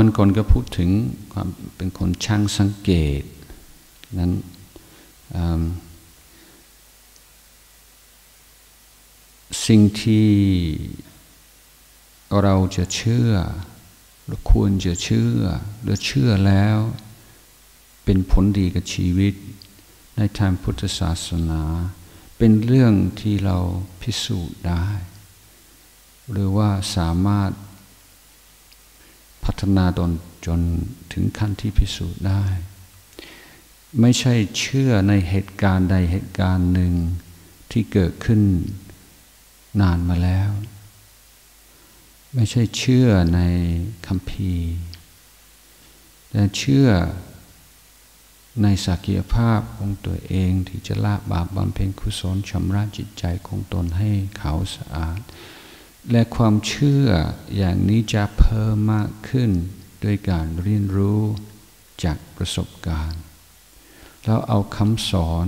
วันก่อนก็พูดถึงความเป็นคนช่างสังเกต นั้นสิ่งที่เราจะเชื่อเราควรจะเชื่อหรือเชื่อแล้ว เป็นผลดีกับชีวิต ในทางพุทธศาสนา เป็นเรื่องที่เราพิสูจน์ได้ หรือว่าสามารถ พัฒนาตนจนถึงขั้นที่พิสูจน์ได้ ไม่ใช่เชื่อในเหตุการณ์ใดเหตุการณ์หนึ่งที่เกิดขึ้นนานมาแล้ว ไม่ใช่เชื่อในคำพีแต่เชื่อในศักยภาพของตัวเองที่จะละบาปบำเพ็ญกุศลชำระจิตใจของตนให้เขาสะอาด และความเชื่ออย่างนี้จะเพิ่มมากขึ้นด้วยการเรียนรู้จากประสบการณ์แล้วเอาคำสอน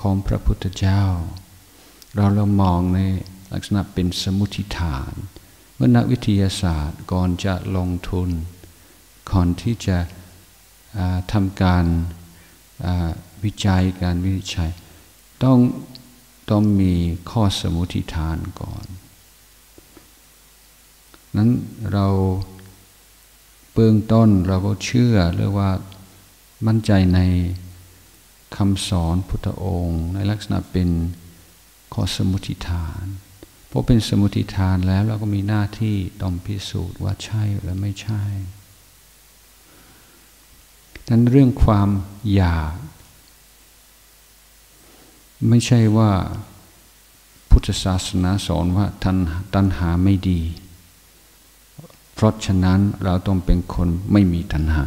ของพระพุทธเจ้า เราเรามองในลักษณะเป็นสมุทิฐานเมื่อนักวิทยาศาสตร์ก่อนจะลงทุน ก่อนที่จะทำการวิจัยการวิจัย ต้องต้องมีข้อสมุทิฐานก่อน นั้นเราเบื้องต้นเราก็เชื่อเรียกว่ามั่นใจในคำสอนพุทธองค์ ในลักษณะเป็นข้อสมุทิฐานพราะเป็นสมุทิฐานแล้วเราก็มีหน้าที่ต้องพิสูจน์ว่าใช่หรือไม่ใช่นั้นเรื่องความอยาก ไม่ใช่ว่าพุทธศาสนาสอนว่าทันตัณหาไม่ดี ราะฉะนั้นเราต้องเป็นคนไม่มีตัณหา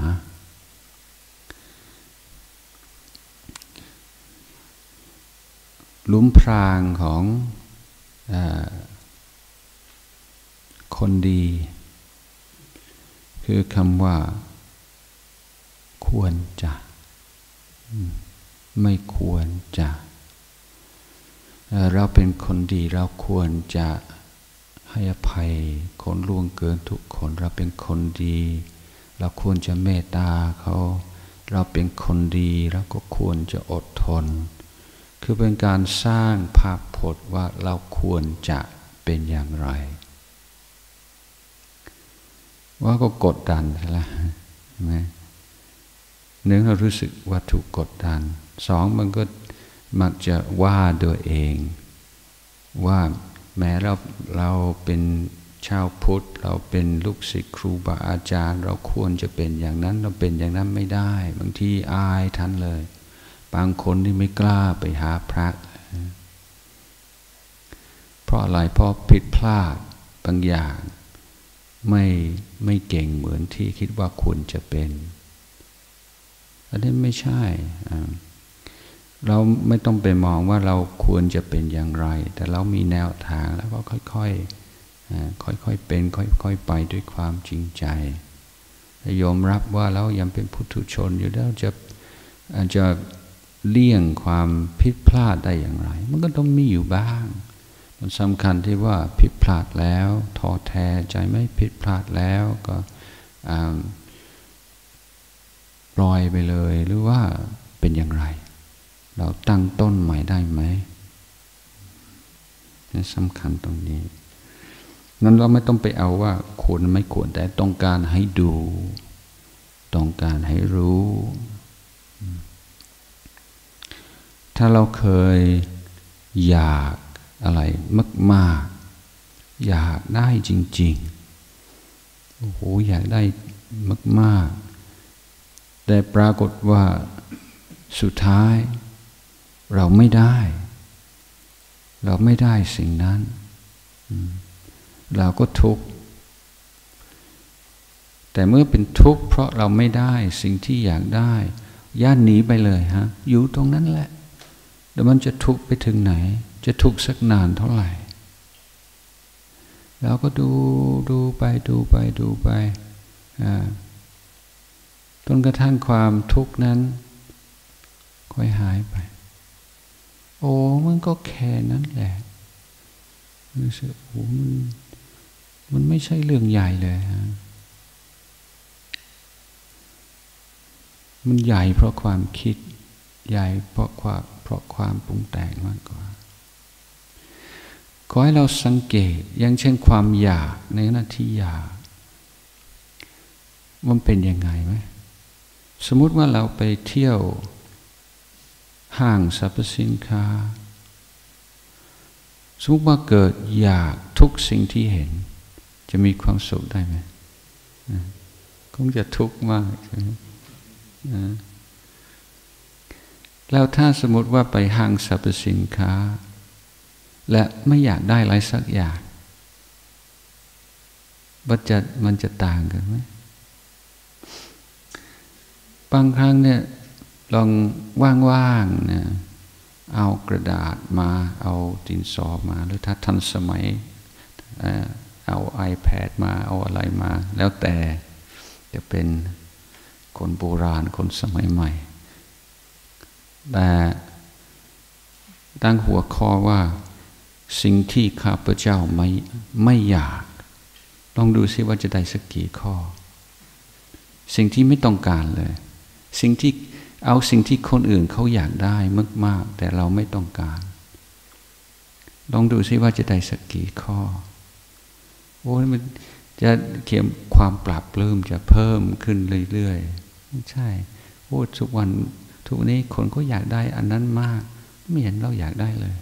ลุมพรางของคนดี คือคำว่า ควรจะ ไม่ควรจะ เราเป็นคนดีเราควรจะ ให้อภัยคนล่วงเกินทุกคนเราเป็นคนดี เราควรจะเมตตาเขา เราเป็นคนดีเราก็ควรจะอดทน คือเป็นการสร้างภาพพจน์ว่าเราควรจะเป็นอย่างไร ว่าก็กดดันใช่ไหมหนึ่งเรารู้สึกว่าถูกกดดันสองมันก็มักจะว่าตัวเอง ว่า แม้เราเราเป็นชาวพุทธ เราเป็นลูกศิษย์ครูบาอาจารย์ เราควรจะเป็นอย่างนั้นเราเป็นอย่างนั้นไม่ได้ บางทีอายท่านเลย บางคนนี่ไม่กล้าไปหาพระ เพราะอะไรเพราะผิดพลาดบางอย่างไม่ไม่เก่งเหมือนที่คิดว่าควรจะเป็นอันนี้ไม่ใช่ เราไม่ต้องไปมองว่าเราควรจะเป็นอย่างไร แต่เรามีแนวทางแล้วก็ค่อยๆค่อยๆเป็น ค่อยๆไปด้วยความจริงใจยอมรับว่าเรายังเป็นพุทุชนอยู่แล้วจะจะเลี่ยงความผิดพลาดได้อย่างไร มันก็ต้องมีอยู่บ้าง มันสำคัญที่ว่าผิดพลาดแล้วท้อแท้ใจไม่ผิดพลาดแล้วก็ปล่อยไปเลยหรือว่าเป็นอย่างไร เราตั้งต้นใหม่ได้ไหมนี่สำคัญตรงนี้ นั้นเราไม่ต้องไปเอาว่าควรไม่ควรแต่ต้องการให้ดู ต้องการให้รู้ ถ้าเราเคยอยากอะไรมากๆ อยากได้จริง ๆ โอ้โห อยากได้มาก ๆ แต่ปรากฏว่าสุดท้าย เราไม่ได้ เราไม่ได้สิ่งนั้น เราก็ทุกข์ แต่เมื่อเป็นทุกข์เพราะเราไม่ได้สิ่งที่อยากได้ ย่านหนีไปเลยฮะ อยู่ตรงนั้นแหละแล้วมันจะทุกข์ไปถึงไหน จะทุกข์สักนานเท่าไหร่เราก็ดูดูไปดูไปดูไปจนกระทั่งความทุกข์นั้น ค่อยหายไป อ้มันก็แค่นั้นแหละรู้สึกโอ้มันมันไม่ใช่เรื่องใหญ่เลยฮะมันใหญ่เพราะความคิด ใหญ่เพราะความเพราะความปรุงแต่งมากกว่า ขอให้เราสังเกตอย่างเช่นความอยากในหน้าที่อยากมันเป็นยังไงไหมสมมุติว่าเราไปเที่ยว ห้างสรรพสินค้า สมมติว่าเกิดอยากทุกสิ่งที่เห็น จะมีความสุขได้ไหมคงจะทุกข์มากใช่ไหมแล้วถ้าสมมติว่าไปห้างสรรพสินค้า และไม่อยากได้อะไรสักอย่างมันจะมันจะต่างกันไหมบางครั้งเนี่ย ลองว่างๆนี่ยเอากระดาษมาเอาดินสอมา หรือถ้าทันสมัยเอา iPad มาเอาอะไรมา แล้วแต่จะเป็นคนโบราณคนสมัยใหม่ แต่ตั้งหัวข้อว่าสิ่งที่ข้าพเจ้าไม่ไม่อยาก ลองดูซิว่าจะได้สักกี่ข้อ สิ่งที่ไม่ต้องการเลย สิ่งที่ เอาสิ่งที่คนอื่นเขาอยากได้มาก ๆ แต่เราไม่ต้องการ ลองดูซิว่าจะได้สักกี่ข้อ โอ้มันจะเขียนความปรับเริ่มจะเพิ่มขึ้นเรื่อยๆไม่ใช่โอ้ทุกวันทุกนี้คนก็อยากได้อันนั้นมาก ไม่เห็นเราอยากได้เลย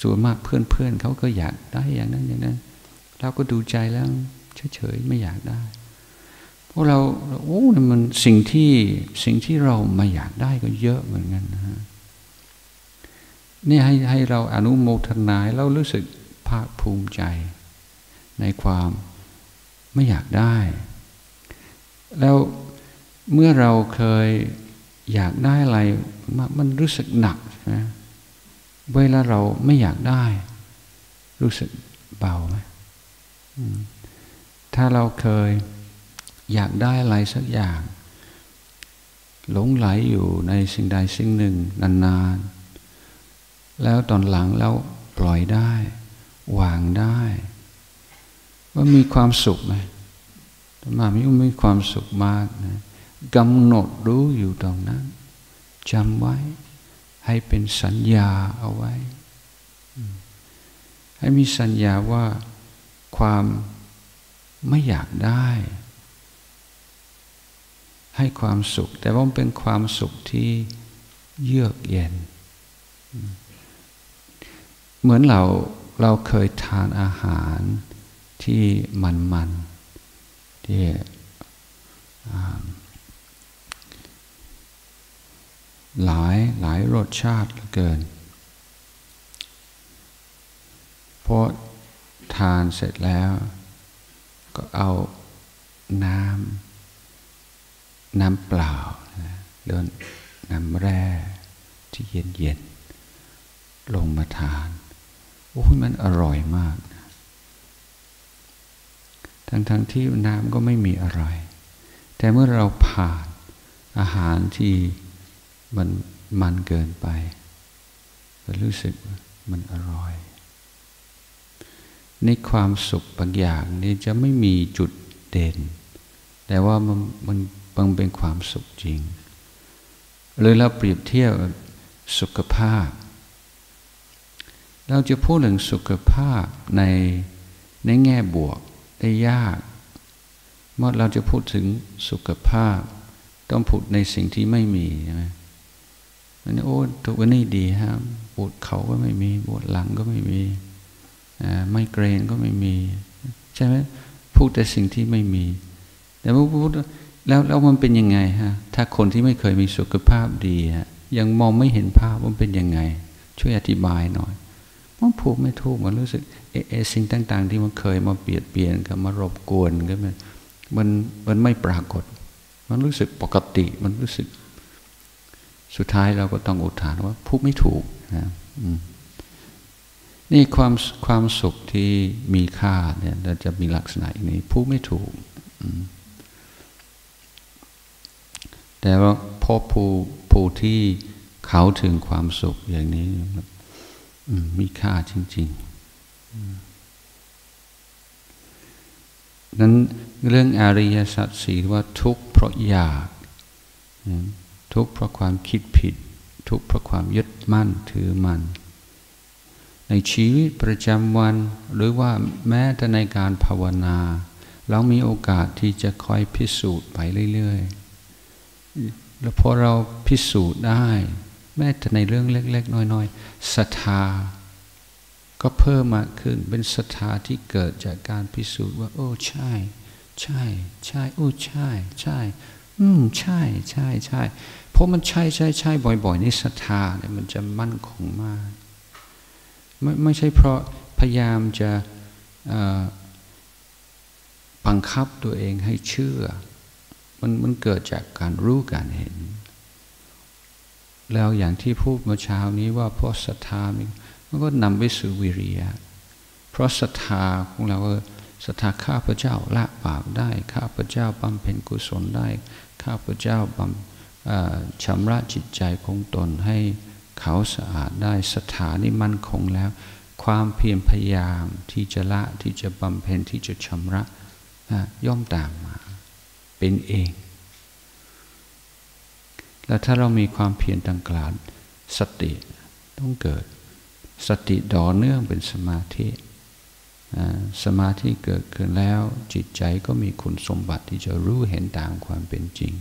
ส่วนมากเพื่อนๆเขาก็อยากได้อย่างนั้นอย่างนั้น เราก็ดูใจแล้วเฉยๆไม่อยากได้ พวกเราโอ้มันสิ่งที่สิ่งที่เราไม่อยากได้ก็เยอะเหมือนกันนะฮะนี่ให้ให้เราอนุโมทนาเรารู้สึกภาคภูมิใจ ในความไม่อยากได้ แล้วเมื่อเราเคยอยากได้อะไรมันรู้สึกหนักนะเวลาเราไม่อยากได้ รู้สึกเบาไหมถ้าเราเคย อยากได้อะไรสักอย่าง หลงไหลอยู่ในสิ่งใดสิ่งหนึ่งนานๆ แล้วตอนหลังแล้วปล่อยได้ วางได้ ว่ามีความสุขไหมธรรมามิมีความสุขมากนะกำหนดรู้อยู่ตรงนั้นจำไว้ ให้เป็นสัญญาเอาไว้ ให้มีสัญญาว่าความไม่อยากได้ ให้ความสุข แต่ว่ามันเป็นความสุขที่เยือกเย็น เหมือนเราเราเคยทานอาหารที่มันมันที่หลายหลายรสชาติเกินพอทานเสร็จแล้ว ก็เอาน้ำ น้ำเปล่าเดินน้ำแร่ที่เย็นเย็นลงมาทาน โอ้ยมันอร่อยมากทั้งๆทที่น้ำก็ไม่มีอะไร แต่เมื่อเราผ่านอาหารที่มันมันเกินไปก็รู้สึกมันอร่อย ในความสุขบางอย่างนี่จะไม่มีจุดเด่น แต่ว่ามันมัน มันเป็นความสุขจริง เลยเราเปรียบเทียบสุขภาพ เราจะพูดถึงสุขภาพในในแง่บวกได้ยาก เมื่อเราจะพูดถึงสุขภาพ ต้องพูดในสิ่งที่ไม่มีใช่ไหมอันนี้โอ้ทุกวันนี้ดีฮะปวดเขาก็ไม่มีปวดหลังก็ไม่มีไม่เกรนก็ไม่มี ใช่ไหมพูดแต่สิ่งที่ไม่มี แต่เมื่อพูด แล้วแล้วมันเป็นยังไงฮะ ถ้าคนที่ไม่เคยมีสุขภาพดีฮะยังมองไม่เห็นภาพว่าเป็นยังไง ช่วยอธิบายหน่อยมันผูกไม่ถูกมันรู้สึกเออสิ่งต่าง ๆ ที่มันเคยมาเปลี่ยนเปลี่ยนกับมารบกวนก็มันมันมันไม่ปรากฏ มันรู้สึกปกติมันรู้สึก สุดท้ายเราก็ต้องอุทานว่าพูดไม่ถูกนะนี่ความความสุขที่มีค่าเนี่ยจะมีลักษณะอย่างนี้พูดไม่ถูก อืม แต่ว่าพบผู้ผู้ที่เขาถึงความสุขอย่างนี้มีค่าจริงๆนั้นเรื่องอริยสัจสีว่าทุกข์เพราะอยาก ทุกข์เพราะความคิดผิด ทุกข์เพราะความยึดมั่นถือมั่นในชีวิตประจำวัน หรือว่าแม้แต่ในการภาวนา เรามีโอกาสที่จะคอยพิสูจน์ไปเรื่อย ๆ แล้วพอเราพิสูจน์ได้ แม้แต่ในเรื่องเล็ก ๆ น้อยๆศรัทธา ก็เพิ่มมากขึ้นเป็นศรัทธาที่เกิดจากการพิสูจน์ว่า โอ้ใช่ ใช่ ใช่โอ้ใช่ ใช่ อืมใช่ใช่ใช่เพราะมันใช่ใช่ใช่บ่อย ๆ นี่ศรัทธาเนี่ยมันจะมั่นคงมากไม่ไม่ใช่เพราะพยายามจะบังคับตัวเองให้เชื่อ มันมันเกิดจากการรู้การเห็น แล้วอย่างที่พูดเมื่อเช้านี้ว่าเพราะศรัทธามันก็นำไปสู่วิริยะ เพราะศรัทธาของเราศรัทธาข้าพเจ้าละบาปได้ ข้าพเจ้าบำเพ็ญกุศลได้ ข้าพเจ้าบำชำระจิตใจของตนให้เขาสะอาดได้สถานี่มั่นคงแล้ว ความเพียรพยายามที่จะละที่จะบำเพ็ญที่จะชำระย่อมตามมา เป็นเอง แล้วถ้าเรามีความเพียรดังกล่าวสติต้องเกิด สติดอเนื่องเป็นสมาธิสมาธิเกิดขึ้นแล้วจิตใจก็มีคุณสมบัติที่จะรู้เห็นตามความเป็นจริง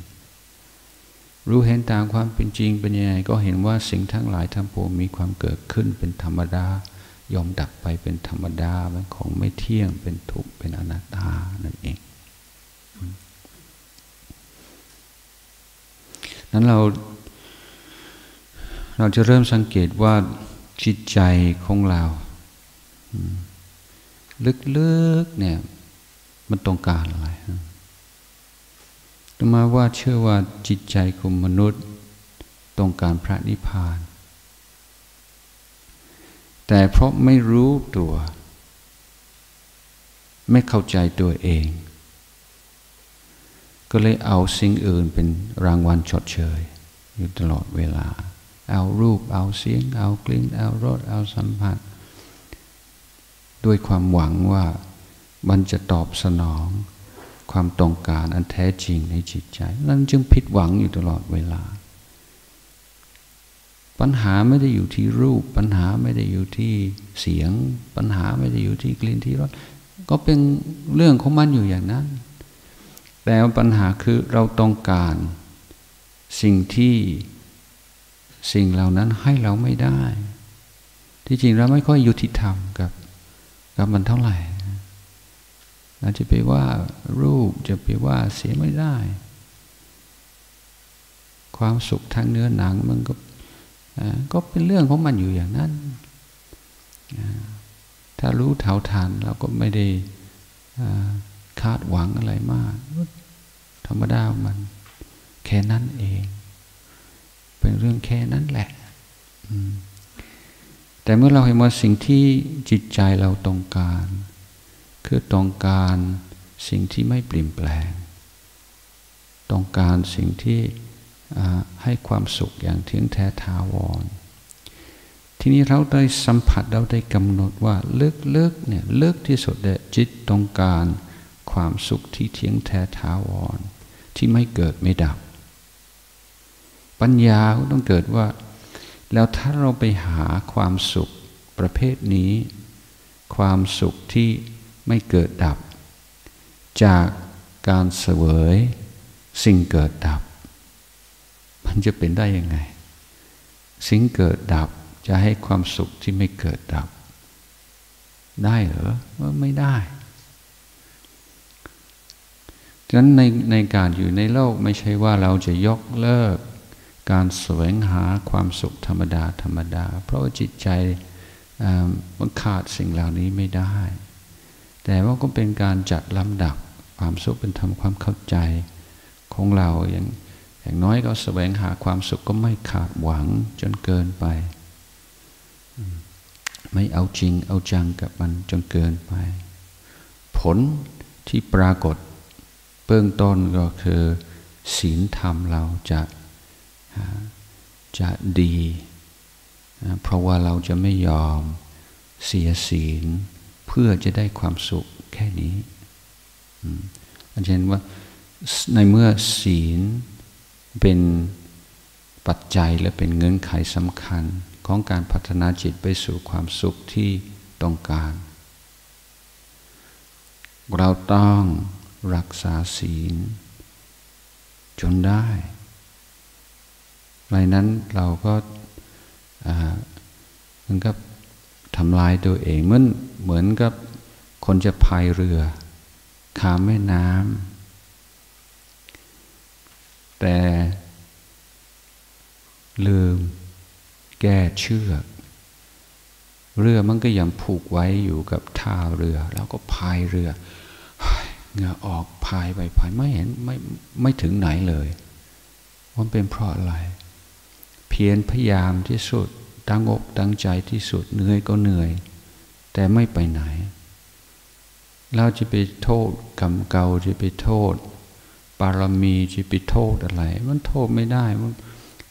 รู้เห็นตามความเป็นจริงเป็นยังไงก็เห็นว่าสิ่งทั้งหลายทั้งปวงมีความเกิดขึ้นเป็นธรรมดายอมดับไปเป็นธรรมดาเป็นของไม่เที่ยงเป็นทุกข์เป็นอนัตตานั่นเอง นั้นเรา เราจะเริ่มสังเกตว่าจิตใจของเรา ลึกๆเนี่ยมันต้องการอะไรตมาว่าเชื่อว่าจิตใจของมนุษย์ต้องการพระนิพพาน แต่เพราะไม่รู้ตัว ไม่เข้าใจตัวเอง ก็เลยเอาสิ่งอื่นเป็นรางวัลชดเชยอยู่ตลอดเวลา เอารูป เอาเสียง เอากลิ่น เอารส เอาสัมผัส ด้วยความหวังว่ามันจะตอบสนอง ความต้องการอันแท้จริงในจิตใจ นั้นจึงผิดหวังอยู่ตลอดเวลา ปัญหาไม่ได้อยู่ที่รูป ปัญหาไม่ได้อยู่ที่เสียง ปัญหาไม่ได้อยู่ที่กลิ่นที่รส ก็เป็นเรื่องของมันอยู่อย่างนั้น แต่ปัญหาคือเราต้องการ สิ่งที่สิ่งเหล่านั้นให้เราไม่ได้ ที่จริงเราไม่ค่อยยุติธรรมกับกับมันเท่าไหร่เราจะไปว่ารูปจะไปว่าเสียไม่ได้ ความสุขทางเนื้อหนังมันก็ก็เป็นเรื่องของมันอยู่อย่างนั้น ถ้ารู้เท่าทันเราก็ไม่ได้ คาดหวังอะไรมาก ธรรมดามัน แค่นั้นเอง เป็นเรื่องแค่นั้นแหละแต่เมื่อเราเห็นว่าสิ่งที่จิตใจเราต้องการ คือต้องการสิ่งที่ไม่เปลี่ยนแปลง ต้องการสิ่งที่ให้ความสุขอย่างเที่ยงแท้ทาวร ทีนี้เราได้สัมผัสเราได้กำหนดว่าเลิกๆเนี่ยเลิกที่สุดเดจิตต้องการ ความสุขที่เที่ยงแท้ทาวร ที่ไม่เกิดไม่ดับ ปัญญาต้องเกิดว่า แล้วถ้าเราไปหาความสุขประเภทนี้ ความสุขที่ไม่เกิดดับ จากการเสวยสิ่งเกิดดับ มันจะเป็นได้ยังไง สิ่งเกิดดับจะให้ความสุขที่ไม่เกิดดับ ได้เหรอว่าไม่ได้ ฉะนั้นในในการอยู่ในโลกไม่ใช่ว่าเราจะยกเลิก การแสวงหาความสุขธรรมดาธรรมดา เพราะว่าจิตใจมันขาดสิ่งเหล่านี้ไม่ได้ แต่ว่าก็เป็นการจัดลำดับความสุขเป็นธรรมความเข้าใจของเราอย่างอย่างน้อยก็แสวงหาความสุขก็ไม่ขาดหวังจนเกินไป ไม่เอาจริงเอาจังกับมันจนเกินไป ผลที่ปรากฏ เบื้องต้นก็คือศีลธรรมเราจะจะดี เพราะว่าเราจะไม่ยอมเสียศีลเพื่อจะได้ความสุขแค่นี้อาจารย์ว่าในเมื่อศีลเป็นปัจจัยและเป็นเงื่อนไขสำคัญของการพัฒนาจิตไปสู่ความสุขที่ต้องการ เราต้อง รักษาศีล จนได้ไรนั้นเราก็เหมือนกับทำลายตัวเองเหมือนเหมือนกับคนจะพายเรือ ข้ามแม่น้ำแต่ลืมแก้เชือก เรือมันก็ยังผูกไว้อยู่กับท่าเรือ แล้วก็พายเรือ เหงื่อออกพายไปพายไม่เห็นไม่ไม่ถึงไหนเลยมันเป็นเพราะอะไร เพียรพยายามที่สุดตั้งอกตั้งใจที่สุดเหนื่อยก็เหนื่อย แต่ไม่ไปไหน เราจะไปโทษกรรมเก่าจะไปโทษบารมีจะไปโทษอะไร มันโทษไม่ได้มัน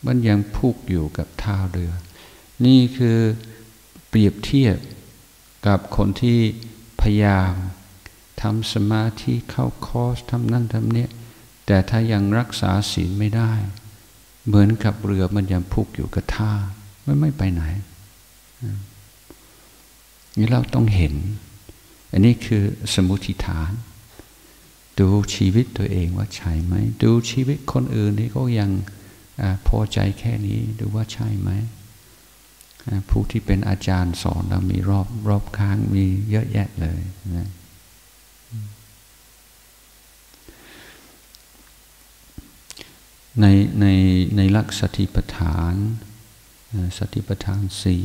มันยังพุกอยู่กับท่าเรือ นี่คือเปรียบเทียบกับคนที่พยายาม ทำสมาธิเข้าคอร์สทำนั่นทำเนี้ยแต่ถ้ายังรักษาศีลไม่ได้ เหมือนกับเรือมันยังพุกอยู่กับท่ามันไม่ไปไหนนี่เราต้องเห็น อันนี้คือสมุทิฐาน ดูชีวิตตัวเองว่าใช่ไหม ดูชีวิตคนอื่นที่เขายังอพอใจแค่นี้ดูว่าใช่ไหมผู้ที่เป็นอาจารย์สอนเรามีรอบรอบข้างมีเยอะแยะเลยนะ ในในในลักษติปฐานสติปัฏฐานสี่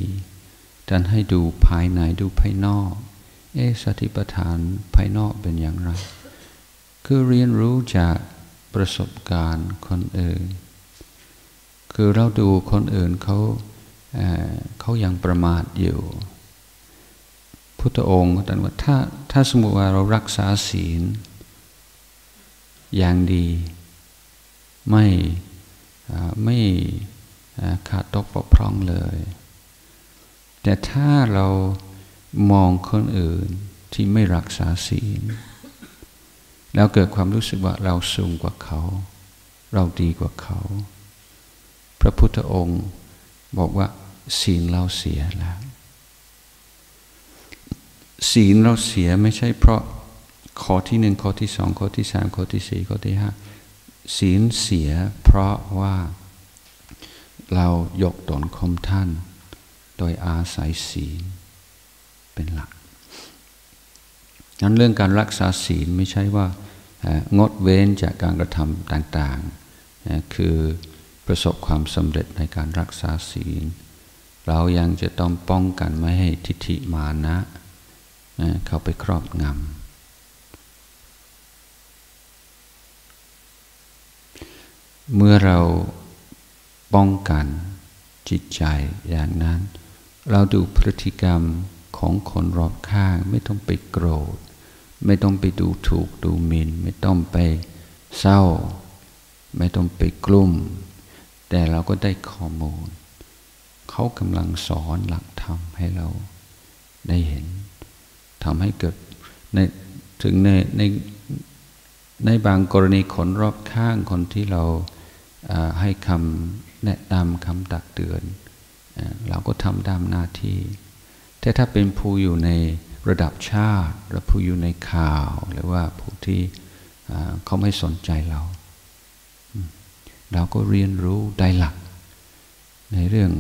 ท่านให้ดูภายในดูภายนอก เอสติปัฏฐานภายนอกเป็นอย่างไร คือเรียนรู้จากประสบการณ์คนอื่น คือเราดูคนอื่นเขาเขายังประมาทอยู่ พุทธองค์ตรัสว่าถ้าถ้าสมมติว่าเรารักษาศีลอย่างดี ไม่ไม่ขาดตกบกพร่องเลย แต่ถ้าเรามองคนอื่นที่ไม่รักษาศีล แล้วเกิดความรู้สึกว่าเราสูงกว่าเขา เราดีกว่าเขา พระพุทธองค์บอกว่าศีลเราเสียแล้วศีลเราเสียไม่ใช่เพราะข้อที่หนึ่งข้อที่สองข้อที่สามข้อที่สี่ข้อที่ห้า ศีลเสียเพราะว่าเรายกตนคมท่าน โดยอาศัยศีลเป็นหลัก นั้นเรื่องการรักษาศีลไม่ใช่ว่างดเว้นจากการกระทำต่างๆ คือประสบความสำเร็จในการรักษาศีล เรายังจะต้องป้องกันไม่ให้ทิฏฐิมานะ เข้าไปครอบงำ เมื่อเราป้องกันจิตใจอย่างนั้น เราดูพฤติกรรมของคนรอบข้าง ไม่ต้องไปโกรธ ไม่ต้องไปดูถูกดูหมิน่นไม่ต้องไปเศร้า ไม่ต้องไปกลุ้มแต่เราก็ได้ข้อมูล เขากำลังสอนหลักธรรมให้เราได้เห็นทำให้เกิดในถึงในใน ในบางกรณีคนรอบข้างคนที่เราให้คำแนะนำคำตักเตือน เราก็ทำตามหน้าที่ แต่ถ้าเป็นผู้อยู่ในระดับชาติหรือผู้อยู่ในข่าว หรือว่าผู้ที่เขาไม่สนใจเรา เราก็เรียนรู้ได้หลัก ในเรื่อง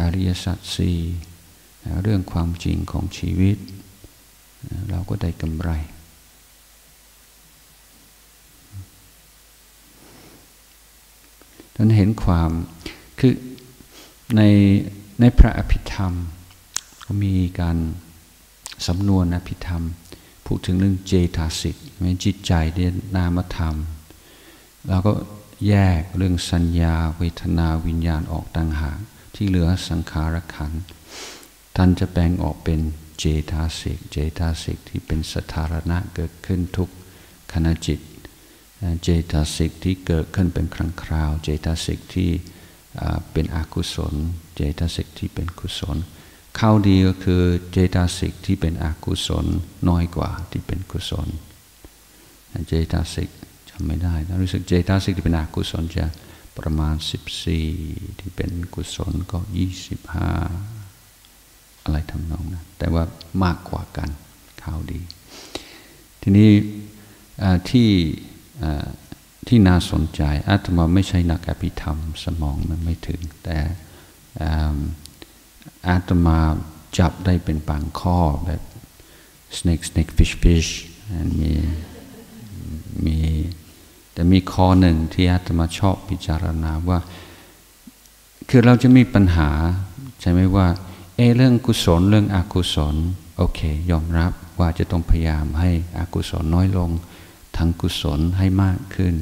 อริยสัจสี่เรื่องความจริงของชีวิต เราก็ได้กำไร นั้นเห็นความคือในในพระอภิธรรม ก็มีการสำนวนอภิธรรม พูดถึงเรื่องเจตาสิกเป็นจิตใจเรียนนามธรรม เราก็แยกเรื่องสัญญาเวทนาวิญญาณออกต่างหากที่เหลือสังขารขันท่านจะแบ่งออกเป็นเจตาสิก เจตาสิกที่เป็นสถารณะเกิดขึ้นทุกขณะจิต เจตสิกที่เกิดขึ้นเป็นครั้งคราว เจตสิกที่เป็นอกุศล เจตสิกที่เป็นกุศล ข้าดีก็คือเจตสิกที่เป็นอกุศลน้อยกว่าที่เป็นกุศล เจตสิกจำไม่ได้รู้สึกเจตสิกที่เป็นอกุศลจะประมาณสิบสี่ที่เป็นกุศลก็ยี่สิบห้าอะไรทำนองนะแต่ว่ามากกว่ากันข่าวดี ทีนี้ที่ ที่น่าสนใจอาตมาไม่ใช่นักอภิธรรม สมองมันไม่ถึง แต่อาตมาจับได้เป็นบางข้อแบบ snake snake fish fish มีมีแต่มีข้อหนึ่งที่อาตมาชอบพิจารณาว่า คือเราจะมีปัญหา ใช่ไหมว่า เอเรื่องกุศลเรื่องอกุศล โอเค ยอมรับว่าจะต้องพยายามให้อกุศลน้อยลง ทั้งกุศลให้มากขึ้น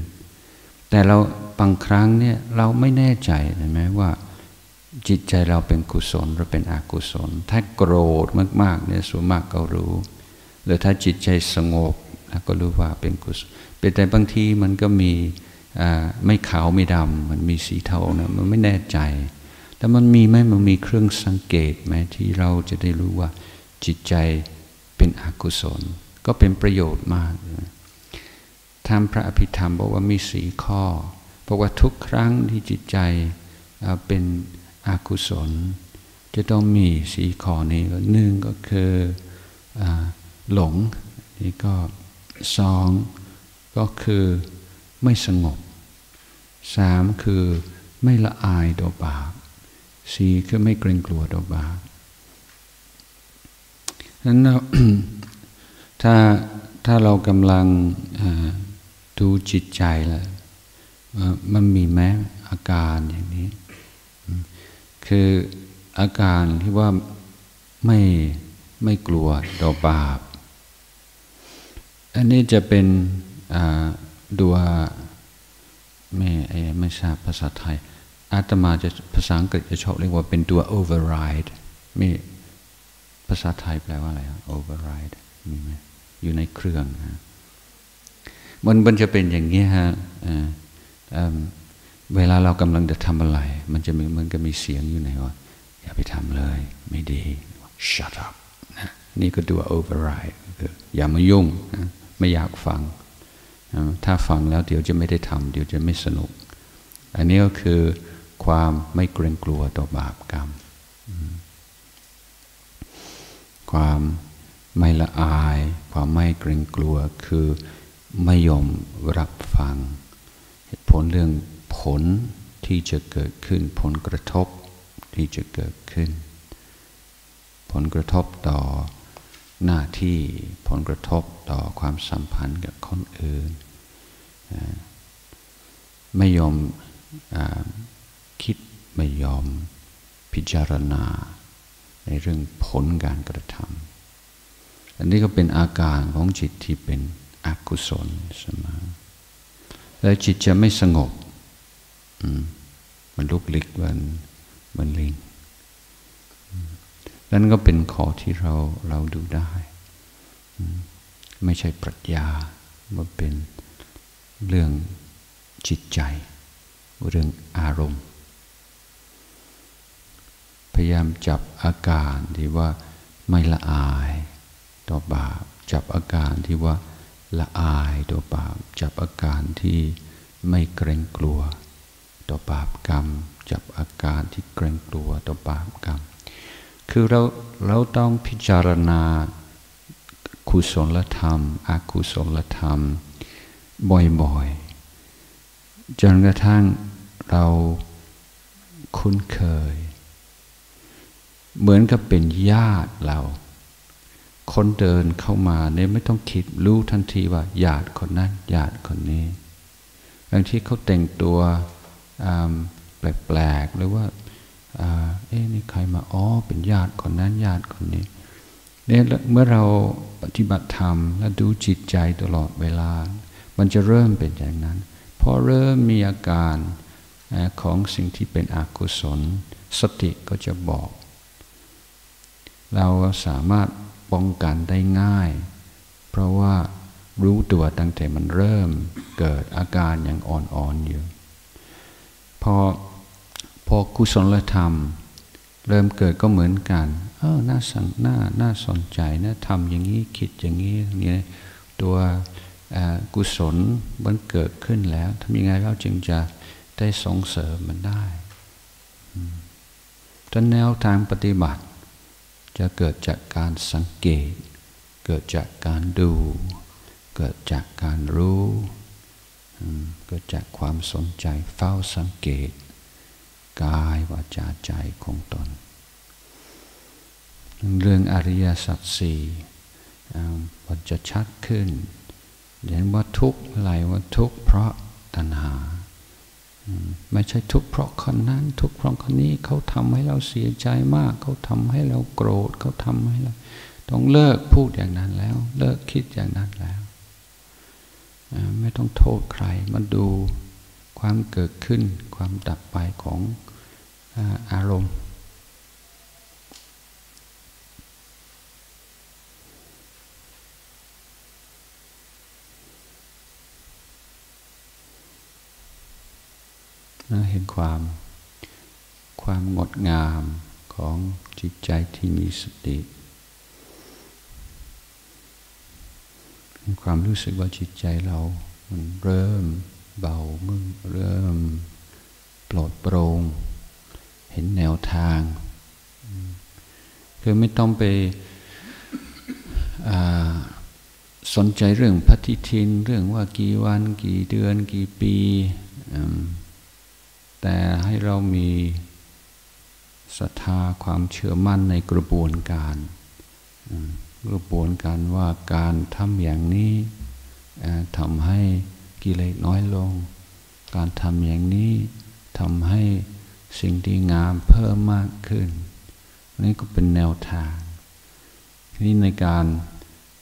แต่เราบางครั้งเนี่ยเราไม่แน่ใจใช่ไหมว่า จิตใจเราเป็นกุศลหรือเป็นอกุศล ถ้าโกรธมากๆเนี่ยส่วนมากก็รู้หรือถ้าจิตใจสงบก็รู้ว่าเป็นกุศลแต่บางทีมันก็มีไม่ขาวไม่ดำมันมีสีเทานะมันไม่แน่ใจ แต่มันมีไหมมันมีเครื่องสังเกตไหมที่เราจะได้รู้ว่าจิตใจเป็นอกุศล ก็เป็นประโยชน์มาก ทำพระอภิธรรมบอกว่ามีสีข้อบอกว่าทุกครั้งที่จิตใจเป็นอกุศล จะต้องมีสีข้อนี้หนึ่งก็คือหลงนี่ก็สองก็คือไม่สงบสามคือไม่ละอายต่อบาปสี่คือไม่เกรงกลัวต่อบาปนั้นถ้าถ้าเรากำลัง ดูจิตใจแล้วมันมีแม้อาการอย่างนี้ คืออาการที่ว่าไม่ไม่กลัวต่อบาป อันนี้จะเป็นดัวไม่ไม่ทราบภาษาไทย อาตมาจะภาษาอังกฤษจะชอบเรียกว่าเป็นตัว override มีภาษาไทยแปลว่าอะไร override มีไหมอยู่ในเครื่องฮะ มันมันจะเป็นอย่างนี้ฮะเวลาเรากำลังจะทำอะไร มันจะมีมันก็มีเสียงอยู่ในว่าอย่าไปทำเลย ไม่ดี shut up นะนี่ก็ตัว override คืออย่ามายุ่งนะไม่อยากฟังถ้าฟังแล้วเดี๋ยวจะไม่ได้ทำเดี๋ยวจะไม่สนุก อันนี้ก็คือความไม่เกรงกลัวต่อบาปกรรม ความไม่ละอาย ความไม่เกรงกลัวคือ ไม่ยอมรับฟัง เหตุผลเรื่องผลที่จะเกิดขึ้น ผลกระทบที่จะเกิดขึ้น ผลกระทบต่อหน้าที่ผลกระทบต่อความสัมพันธ์กับคนอื่น ไม่ยอมอคิดไม่ยอมพิจารณาในเรื่องผลการกระทำอันนี้ก็เป็นอาการของจิตที่เป็น อกุศลเสมอแล้วจิตจะไม่สงบมันลุกลิกมันมันลิงนั่นก็เป็นข้อที่เราเราดูได้ ไม่ใช่ปรัชญามันเป็นเรื่องจิตใจ เรื่องอารมณ์ พยายามจับอาการที่ว่าไม่ละอาย ต่อบาปจับอาการที่ว่า ละอายต่อบาปจับอาการที่ไม่เกรงกลัว ต่อบาปกรรม จับอาการที่เกรงกลัวต่อบาปกรรม คือเราเราต้องพิจารณากุศลธรรม อกุศลธรรม บ่อยๆ จนกระทั่งเราคุ้นเคย เหมือนกับเป็นญาติเรา คนเดินเข้ามาเนี่ยไม่ต้องคิดรู้ทันทีว่าญาติคนนั้นญาติคนนี้บางทีเขาแต่งตัวแปลกๆหรือว่าเอ๊ะนี่ใครมาอ๋อเป็นญาติคนนั้นญาติคนนี้เนี่ยเมื่อเราปฏิบัติธรรมและดูจิตใจตลอดเวลา มันจะเริ่มเป็นอย่างนั้นพอเริ่มมีอาการของสิ่งที่เป็นอกุศล สติก็จะบอก เราสามารถ ป้องกันได้ง่าย เพราะว่ารู้ตัวตั้งแต่มันเริ่มเกิดอาการอย่างอ่อนๆอยู่ พอพอกุศลธรรม เริ่มเกิดก็เหมือนกัน เออน่าสังน่าน่าสนใจนะทำอย่างนี้คิดอย่างนี้นี่ตัวกุศลมันเกิดขึ้นแล้วทำยังไงเราจึงจะได้ส่งเสริมมันได้จนแนวทางปฏิบัติ จะเกิดจากการสังเกต เกิดจากการดู เกิดจากการรู้ เกิดจากความสนใจเฝ้าสังเกต กายวาจาใจของตน เรื่องอริยสัจสี่มันจะชัดขึ้น เห็นว่าทุกข์อะไรว่าทุกข์เพราะตัณหา ไม่ใช่ทุกข์เพราะคนนั้นทุกข์เพราะคนนี้เขาทำให้เราเสียใจมาก เขาทำให้เราโกรธเขาทำให้เราต้องเลิกพูดอย่างนั้นแล้ว เลิกคิดอย่างนั้นแล้ว ไม่ต้องโทษใครมาดูความเกิดขึ้นความดับไปของอารมณ์ เห็นความความงดงามของจิตใจที่มีสติความรู้สึกว่าจิตใจเรา มันเริ่มเบามึงเริ่มปลอดโปร่งเห็นแนวทาง คือไม่ต้องไปสนใจเรื่องปฏิทิน เรื่องว่ากี่วันกี่เดือนกี่ปี แต่ให้เรามีศรัทธาความเชื่อมั่นในกระบวนการกระบวนการว่าการทำอย่างนี้ทำให้กิเลสน้อยลง การทำอย่างนี้ทำให้สิ่งที่งามเพิ่มมากขึ้น นี่ก็เป็นแนวทางนี่ในการ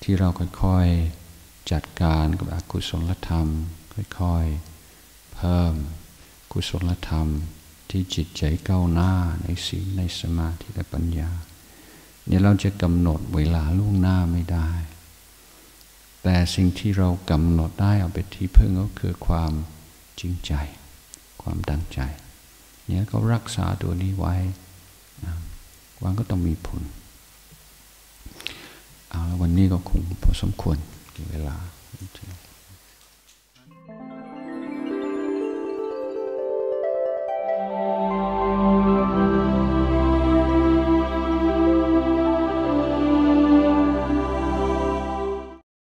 ที่เราค่อยๆจัดการกับอกุศลธรรม ค่อยๆ เพิ่ม กุศลธรรมที่จิตใจก้าวหน้าในศีลในสมาธิและปัญญา เนี่ยเราจะกำหนดเวลาล่วงหน้าไม่ได้ แต่สิ่งที่เรากำหนดได้เอาไปที่พึ่งก็คือความจริงใจ ความดังใจ เนี่ยก็รักษาตัวนี้ไว้วันก็ต้องมีผล เอาวันนี้ก็คงพอสมควรเวลา